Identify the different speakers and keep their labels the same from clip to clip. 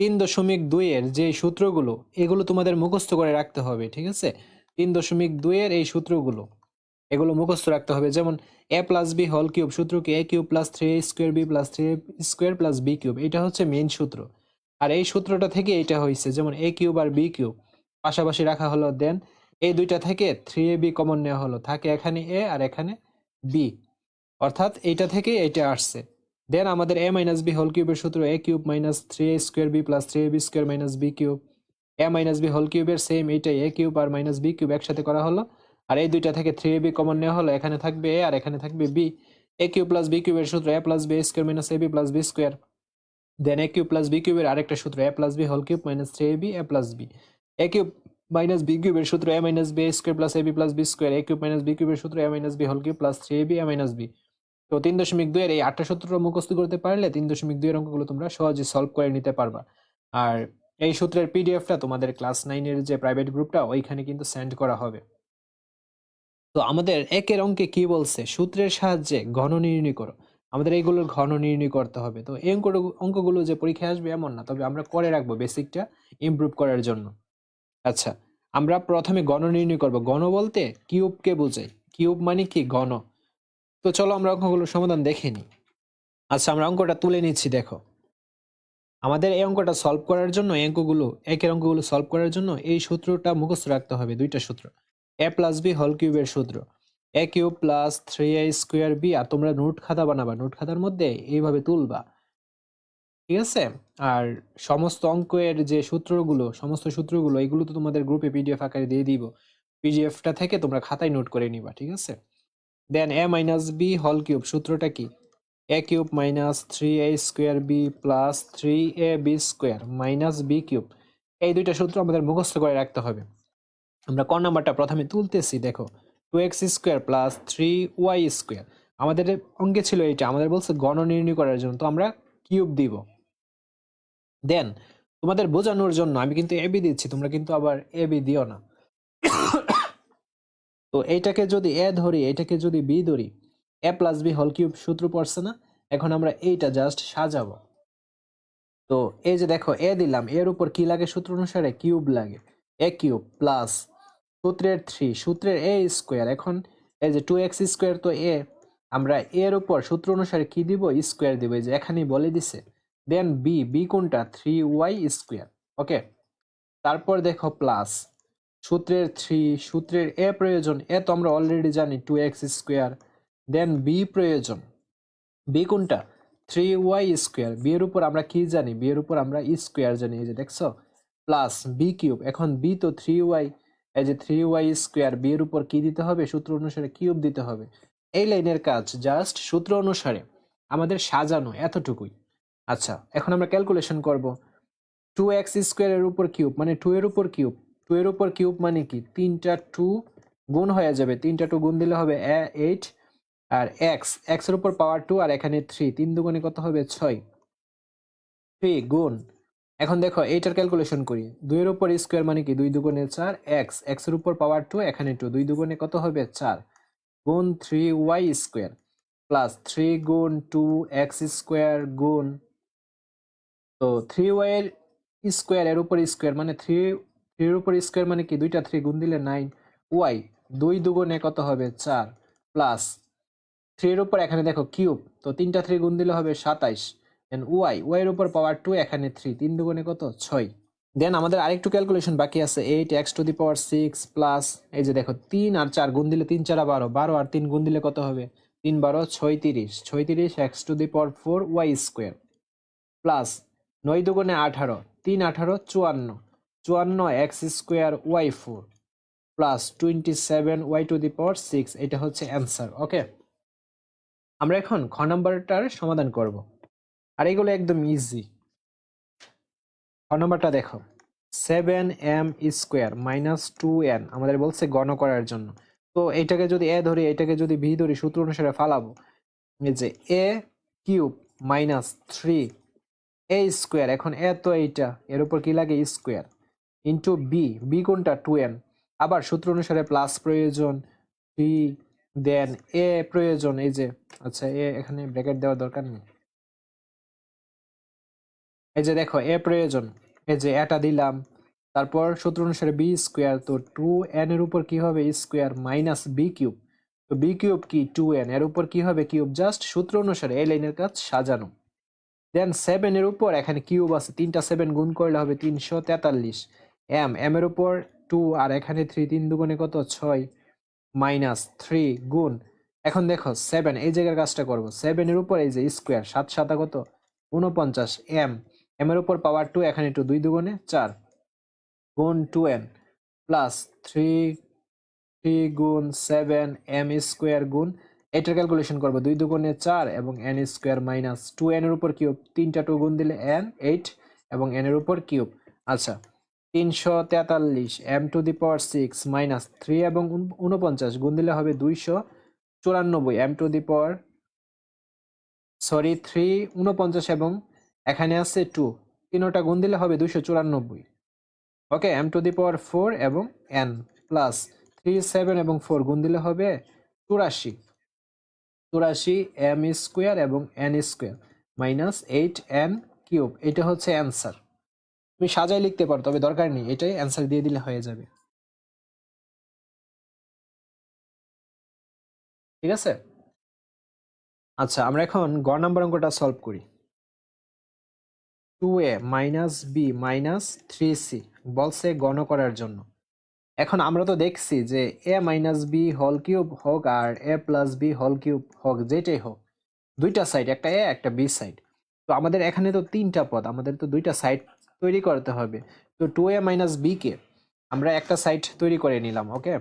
Speaker 1: তিন দশমিক দুইয়ের যে সূত্রগুলো, এগুলো তোমাদের মুখস্থ করে রাখতে হবে, ঠিক আছে? তিন দশমিক দুইয়ের এই সূত্রগুলো, এগুলো মুখস্থ রাখতে হবে। যেমন A plus B whole cube সূত্র কি A cube plus three square B plus three square plus B cube এটা হচ্ছে মেইন সূত্র। আর এই সূত্রটা থেকে এটা হয়েছে যেমন এ কিউব আর বি কিউব পাশাপাশি রাখা হলো দেন এই দুইটা থেকে থ্রি এ বি কমন নেওয়া হলো। থাকে এখানে এ আর এখানে বি অর্থাৎ এইটা থেকে এটা আসছে। দেন আমাদের এ মাইনাস বি হোল কিউবের সূত্র A cube minus three A square B plus three A B square minus B cube A minus B whole কিউবের সেম এইটাই এ কিউব আর মাইনাস বি কিউব একসাথে করা হলো। আর এই দুইটা থেকে থ্রি এ বি কমন নেওয়া হলো, এখানে থাকবে এ আর এখানে থাকবে B A cube plus B কিউবের সূত্র A plus B A square minus A B plus B square then A cube plus B কিউবের আরেকটা সূত্র A plus B whole cube minus three A B A plus B A cube minus B কিউবের সূত্র A minus B square plus A B plus B square A cube minus B কিউবের সূত্র A minus B whole cube plus three A B A minus B তো তিন দশমিক দুইয়ের এই আটটা সূত্র মুখস্থ করতে পারলে তিন দশমিক দুইয়ের অঙ্কগুলো তোমরা সহজে সলভ করে নিতে পারবা। আর এই সূত্রের পিডিএফটা তোমাদের ক্লাস নাইনের যে প্রাইভেট গ্রুপটা ওইখানে কিন্তু সেন্ড করা হবে। তো আমাদের একের অঙ্কে কি বলছে? সূত্রের সাহায্যে ঘন নির্ণয় করো। আমাদের এইগুলোর ঘন নির্ণয় করতে হবে। তো এই অঙ্ক অঙ্কগুলো যে পরীক্ষায় আসবে এমন না, তবে আমরা করে রাখব বেসিকটা ইমপ্রুভ করার জন্য। আচ্ছা আমরা প্রথমে গণ নির্ণয় করব। গণ বলতে কিউবকে বোঝায়। কিউব মানে কি? গণ তো চলো আমরা অঙ্কগুলোর সমাধান দেখে নিই। আচ্ছা আমরা অঙ্কটা তুলে নিচ্ছি, দেখো। আমাদের এই অঙ্কটা সলভ করার জন্য এই অঙ্কগুলো, একের অঙ্কগুলো সলভ করার জন্য এই সূত্রটা মুখস্থ রাখতে হবে, দুইটা সূত্র। এ প্লাস বি হল কিউবের সূত্র। A cube plus three A square B আর তোমরা নোট খাতা বানাবা। নোট খাতার মধ্যে এইভাবে তুলবা। ঠিক আছে? আর সমস্ত অঙ্কের যে সূত্রগুলো, সমস্ত সূত্রগুলো, এগুলো তো তোমাদের গ্রুপে পিডিএফ আকারে দিয়ে দিব। পিডিএফটা থেকে তোমরা খাতায় নোট করে নিবা, ঠিক আছে? Then A minus B whole cube সূত্রটা কি? A cube minus three A square B plus three A B square minus B cube এই দুইটা সূত্র আমাদের মুখস্থ করে রাখতে হবে। আমরা ক নাম্বারটা প্রথমে তুলতেছি, দেখো। Two X square plus three Y square আমাদের অঙ্কে ছিল এইটা, আমাদের বলছে গণ নির্ণয় করার জন্য, তো আমরা কিউব দিব। দেন তোমাদের বোঝানোর জন্য আমি কিন্তু এবি দিচ্ছি, তোমরা কিন্তু আবার এবি দিও না। তো এইটাকে যদি এ ধরি, এটাকে যদি বি ধরি, A plus B whole cube সূত্র পড়ছে না? এখন আমরা এইটা জাস্ট সাজাবো। তো এই যে দেখো, এ দিলাম, এর উপর কি লাগে সূত্র অনুসারে? কিউব লাগে। এ কিউব প্লাস সূত্রের থ্রি সূত্রের এ স্কোয়ার এখন এই যে টু এক্স স্কোয়ার তো এ, আমরা এর উপর সূত্র অনুসারে কি দিব? স্কোয়ার দিব। এই যে এখানেই বলে দিছে। দেন বি বি কোনটা? থ্রি ওয়াই স্কোয়ার ওকে তারপর দেখো প্লাস সূত্রের থ্রি, সূত্রের এ প্রয়োজন, এ তো আমরা অলরেডি জানি two X square then B প্রয়োজন। বি কোনটা? থ্রি ওয়াই স্কোয়ার বি এর উপর আমরা কি জানি? বি এর উপর আমরা স্কোয়ার জানি, এই যে দেখছ? প্লাস বি কিউব এখন বি তো থ্রি ওয়াই এই যে থ্রি ওয়াই স্কোয়ার বি এর উপর কি দিতে হবে? সূত্র অনুসারে কিউব দিতে হবে। এই লাইনের কাজ জাস্ট সূত্র অনুসারে আমাদের সাজানো, এতটুকুই। আচ্ছা এখন আমরা ক্যালকুলেশন করব। টু এক্স স্কোয়ারের উপর কিউব মানে টু এর উপর কিউব টু এর উপর কিউব মানে কি? তিনটা টু গুণ হয়ে যাবে। তিনটা টু গুণ দিলে হবে এইট আর এক্স। এক্সের উপর পাওয়ার টু আর এখানে থ্রি। তিন দুগুণে কত হবে? ছয়। থ্রি গুণ। এখন দেখো, এইটার ক্যালকুলেশন করি। দুইয়ের উপর স্কোয়ার মানে কি? দুই দুগুণে চার, এক্স। এক্সের উপর পাওয়ার টু, এখানে টু। দুই দুগুণে কত হবে? চার। গুণ three Y square plus three গুণ টু এক্স স্কোয়ার গুণ। তো থ্রি ওয়াই স্কোয়ার, এর উপর স্কোয়ার মানে থ্রি থ্রির উপর স্কোয়ার মানে কি? দুইটা থ্রি গুণ দিলে নাইন ওয়াই দুই দুগুণে কত হবে চার। প্লাস থ্রির উপর এখানে দেখো কিউব তো তিনটা থ্রি গুণ দিলে হবে সাতাইশ। দেন ওয়াই ওয়াই এর উপর পাওয়ার টু এখানে থ্রি তিন দুগুণে কত ছয়। দেন আমাদের আরেকটু ক্যালকুলেশন বাকি আছে eight X to the power six plus এই যে দেখো, তিন আর চার গুণ দিলে তিন, চার বারো। বারো আর তিন গুণ দিলে কত হবে? তিন, বারো, ছয়ত্রিশ। ছয়ত্রিশ X to the power four Y square plus নয় দুগুণে আঠারো। তিন, আঠারো, চুয়ান্ন। চুয়ান্ন X square Y four plus twenty seven Y to the power six, এটা হচ্ছে অ্যান্সার, ওকে? আমরা এখন খ নাম্বারটার সমাধান করব। আর এগুলো একদম ইজি খ নাম্বারটা দেখো। Seven M square minus two N, আমাদের বলছে গণ করার জন্য। তো এইটাকে যদি এ ধরি, এটাকে যদি ভি ধরি, সূত্র অনুসারে ফালাবো। যে A cube minus three, A square, এখন এ তো এইটা, এর উপর কি লাগে? স্কোয়ার। ইন্টু বি বি কোনটা? টু এন আবার সূত্র অনুসারে প্লাস প্রয়োজন বি দেন এ প্রয়োজন, এই যে আচ্ছা এ এখানে ব্র্যাকেট দেওয়ার দরকার নেই। এই যে দেখো এ প্রয়োজন, এই যে এটা দিলাম। তারপর সূত্র অনুসারে বি স্কোয়ার তো টু এন এর উপর কি হবে? স্কোয়ার মাইনাস বি কিউব তো বি কিউব কি? টু এন এর উপর কি হবে? কিউব জাস্ট সূত্র অনুসারে এই লাইনের কাজ সাজানো। দেন সেভেন এর উপর, এখানে কিউব আছে, তিনটা সেভেন গুণ করলে হবে তিনশো তেতাল্লিশ। এম এম এর উপর টু আর এখানে থ্রি তিন দুগুণে কত? ছয় মাইনাস থ্রি গুণ। এখন দেখো সেভেন এই জায়গার কাজটা করব। সেভেন এর উপর এই যে স্কোয়ার সাত সাতা কত? উনপঞ্চাশ এম এম এর উপর পাওয়ার টু এখানে টু দুই দুগুণে চার গুণ two N plus three three গুণ সেভেন এম স্কোয়ার গুণ, এটার ক্যালকুলেশন করব, দুই দুগুণে চার এবং N square minus two N এর উপর কিউব তিনটা টু গুণ দিলে এন এইট এবং এন এর উপর কিউব আচ্ছা তিনশো তেতাল্লিশ, M to the power six minus three এবং উন- উনপঞ্চাশ গুণ দিলে হবে দুইশো চুরানব্বই, M to the power, sorry, three উনপঞ্চাশ এবং এখানে আছে টু, তিনোটা গুণ দিলে হবে দুইশো চুরানব্বই। Okay, M to the power four এবং এন প্লাস থ্রি, সেভেন এবং ফোর গুণ দিলে হবে চুরাশি। চুরাশি এম স্কোয়ার এবং N square minus eight N cube, এটা হচ্ছে অ্যান্সার। তুমি সাজায় লিখতে পারো, তবে দরকার নেই, এটাই অ্যান্সার দিয়ে দিলে হয়ে যাবে। ঠিক আছে? আচ্ছা আমরা এখন গ নাম্বার অঙ্কটা সলভ করি। Two A minus B minus three C বলছে গণ করার জন্য। এখন আমরা তো দেখছি যে A minus B whole cube হোক আর A plus B whole cube হোক, যেটাই হোক, দুইটা সাইড একটা এ একটা বি সাইড তো আমাদের এখানে তো তিনটা পদ, আমাদের তো দুইটা সাইড তৈরি করতে হবে। তো টু এ মাইনাস বি কে আমরা একটা সাইড তৈরি করে নিলাম ওকে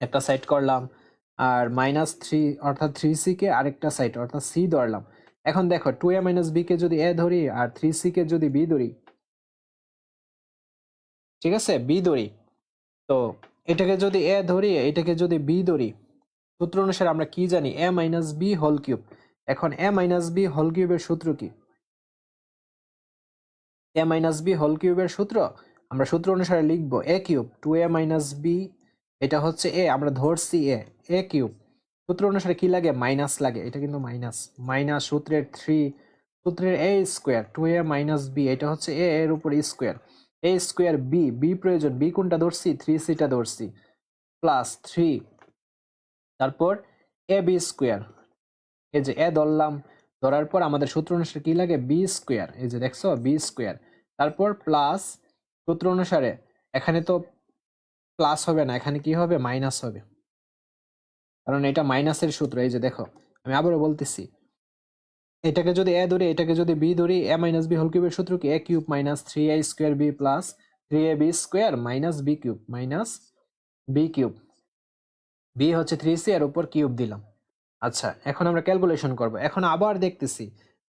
Speaker 1: একটা সাইড করলাম, আর মাইনাস থ্রি অর্থাৎ থ্রি সি কে আরেকটা সাইড অর্থাৎ সি ধরলাম। এখন দেখো টু এ মাইনাস বি কে যদি এ ধরি, আর থ্রি সি কে যদি বি ধরি, ঠিক আছে? বি ধরি। তো এটাকে যদি এ ধরি, এটাকে যদি বি ধরি, সূত্র অনুসারে আমরা কি জানি? A minus B whole cube এখন এ মাইনাস বি হোল কিউবের সূত্র কি? এ মাইনাস বি হোল কিউবের সূত্র, আমরা সূত্র অনুসারে লিখব A cube two A minus B এটা হচ্ছে এ আমরা ধরছি এ এ কিউব সূত্র অনুসারে কি লাগে? মাইনাস লাগে, এটা কিন্তু মাইনাস মাইনাস সূত্রের থ্রি সূত্রের A square two A minus B এটা হচ্ছে এ এর উপর square A square B B প্রয়োজন বি কোনটা ধরছি? থ্রি সিটা ধরছি। প্লাস থ্রি তারপর এ বি স্কোয়ার এই যে এ ধরলাম ধরার পর আমাদের সূত্র অনুসারে কি লাগে? বি স্কোয়ার এই যে দেখছ বি স্কোয়ার তারপর প্লাস সূত্র অনুসারে এখানে তো প্লাস হবে না, এখানে কি হবে? মাইনাস হবে। কারণ এটা মাইনাসের সূত্র, এই যে দেখো, আমি আবারও বলতেছি। এটাকে যদি এ ধরি, এটাকে যদি বি ধরি এ মাইনাস বি হোল কিউবের সূত্র কি? A cube minus three A square B plus three A B square minus B cube minus B cube B হচ্ছে থ্রি সি এর উপর কিউব দিলাম। আচ্ছা এখন আমরা ক্যালকুলেশন করব। এখন আবার দেখতেছি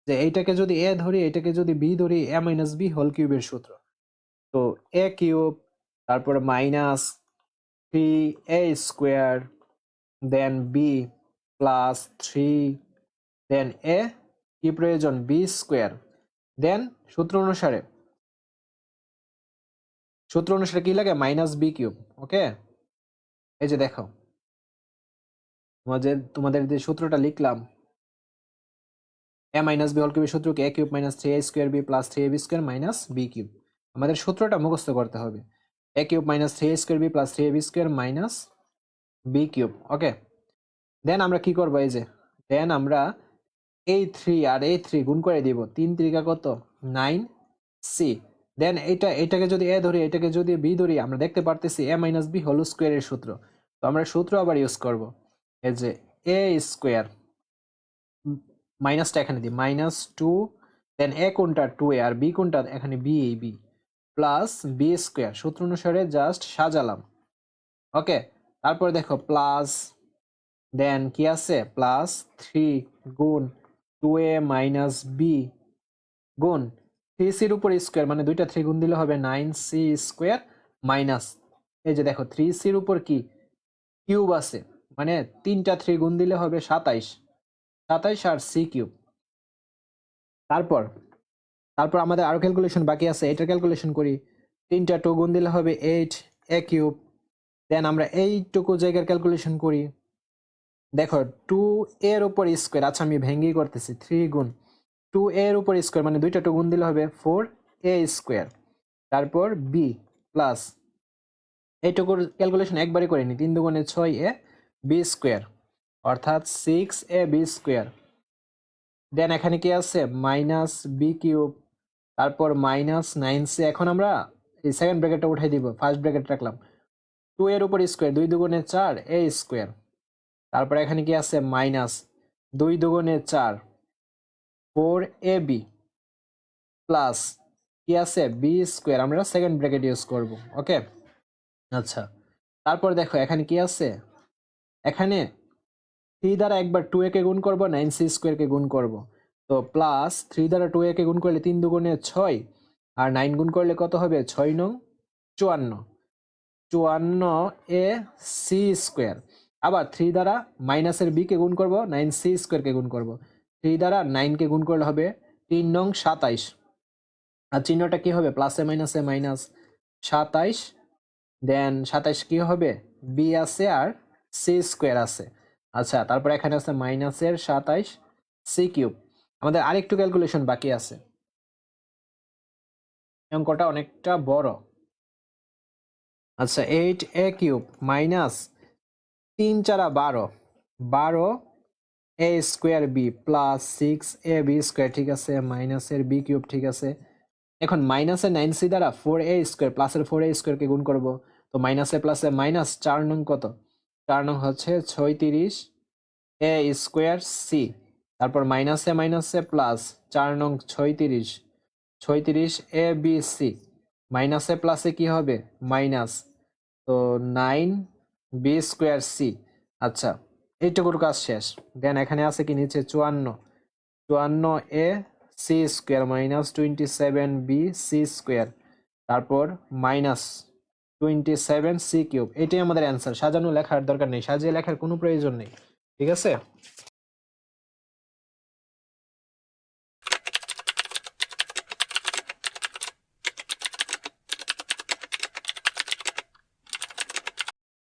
Speaker 1: যে এইটাকে যদি এ ধরি, এটাকে যদি বি ধরি এ মাইনাস বি হোল কিউবের সূত্র। তো এ কিউব তারপর minus three A square then B plus three then A কি প্রয়োজন? বি স্কোয়ার দেন সূত্র অনুসারে সূত্র অনুসারে কি লাগে? মাইনাস বি কিউব ওকে এই যে দেখো তোমাদের তোমাদের যে সূত্রটা লিখলাম এ মাইনাস বি হল কিউবের সূত্র কি A cube minus three A square B plus three A B square minus B cube আমাদের সূত্রটা মুখস্থ করতে হবে। A cube minus three A square B plus three A B square minus B cube okay then আমরা কি করব এই যে? দেন আমরা এই থ্রি আর এই থ্রি গুণ করে দিব। তিন ত্রিকা কত? নাইন সি দেন এটা, এটাকে যদি এ ধরি, এটাকে যদি বি ধরি, আমরা দেখতে পারতেছি এ মাইনাস বি হোল স্কোয়ারের সূত্র। তো আমরা সূত্র আবার ইউজ করব। এই যে এ স্কোয়ার মাইনাসটা এখানে দিই মাইনাস টু দেন এ কোনটা টু এ আর বি কোনটা, এখানে বি এই বি প্লাস বি স্কোয়ার সূত্র অনুসারে জাস্ট সাজালাম। ওকে তারপরে দেখো প্লাস দেন কি আছে? প্লাস থ্রি গুণ টু এ মাইনাস বি গুণ থ্রি সির উপর স্কোয়ার মানে দুইটা থ্রি গুণ দিলে হবে নাইন সি স্কোয়ার মাইনাস এই যে দেখো থ্রি সির উপর কি? কিউব আছে। মানে তিনটা থ্রি গুণ দিলে হবে সাতাইশ। সাতাইশ আর সি কিউব তারপর তারপর আমাদের আরও ক্যালকুলেশন বাকি আছে, এটার ক্যালকুলেশন করি। তিনটা টু গুণ দিলে হবে এইট এ কিউব দেন আমরা এইটুকু জায়গার ক্যালকুলেশন করি। দেখো টু এর উপর স্কোয়ার আচ্ছা আমি ভেঙ্গেই করতেছি থ্রি গুণ। টু এর উপর স্কোয়ার মানে দুইটা টু গুণ দিলে হবে ফোর এ স্কোয়ার তারপর বি প্লাস এইটুকুর ক্যালকুলেশন একবারই করিনি, তিন দুগুণে ছয় এ বি স্কোয়ার, অর্থাৎ six A B square then এখানে কি আছে? মাইনাস বি কিউব তারপর মাইনাস নাইন সি এখন আমরা এই সেকেন্ড ব্র্যাকেটটা উঠাই দিব ফার্স্ট ব্র্যাকেট রাখলাম। টু এর উপর স্কোয়ার দুই দুগুণে চার এ স্কোয়ার তারপর এখানে কি আছে? মাইনাস দুই দুগুণে চার ফোর এ বি প্লাস কি আছে? বি স্কোয়ার আমরা সেকেন্ড ব্র্যাকেট ইউজ করব ওকে আচ্ছা তারপর দেখো, এখানে কি আছে? এখানে থ্রি দ্বারা একবার টু একে গুণ করব নাইন সি স্কোয়ারকে গুণ করব। তো প্লাস থ্রি দ্বারা টু একে গুণ করলে তিন দুগুণে ছয়, আর নাইন গুণ করলে কত হবে? ছয় নং চুয়ান্ন। চুয়ান্ন এ সি স্কোয়ার আবার থ্রি দ্বারা মাইনাসের বিকে গুণ করব নাইন সি স্কোয়ারকে গুণ করব। থ্রি দ্বারা নাইনকে গুণ করলে হবে তিন নং সাতাইশ। আর চিহ্নটা কী হবে? প্লাসে মাইনাসে মাইনাস সাতাইশ দেন সাতাইশ কি হবে? বি আছে আর সি স্কোয়ার আছে। আচ্ছা তারপর এখানে আছে মাইনাসের সাতাইশ সি কিউব আমাদের আরেকটু ক্যালকুলেশন বাকি আছে। অঙ্কটা অনেকটা বড়। আচ্ছা এইট এ কিউব মাইনাস তিন চারা বারো। বারো A square B plus six A B square ঠিক আছে? মাইনাসের বি কিউব ঠিক আছে? এখন মাইনাসের নাইন সি দ্বারা ফোর এ স্কোয়ার প্লাসের ফোর এ স্কোয়ারকে গুণ করব। তো মাইনাসে প্লাসে মাইনাস চার নং কত? নং হচ্ছে ছয়ত্রিশ এ স্কোয়ার সি। তারপর মাইনাসে মাইনাসে প্লাস চার নং ছয়ত্রিশ ছয়ত্রিশ এ বি সি। মাইনাসে প্লাসে কি হবে? মাইনাস তো নাইন বি স্কোয়ার সি আচ্ছা এইটুকুর কাজ শেষ। দেন এখানে আছে কি নিচে? চুয়ান্ন। চুয়ান্ন A C square minus twenty seven B C square তারপর minus twenty seven C cube. এটাই আমাদের অ্যান্সার সাজানো লেখার দরকার নেই। সাজিয়ে লেখার কোনো প্রয়োজন নেই। ঠিক আছে?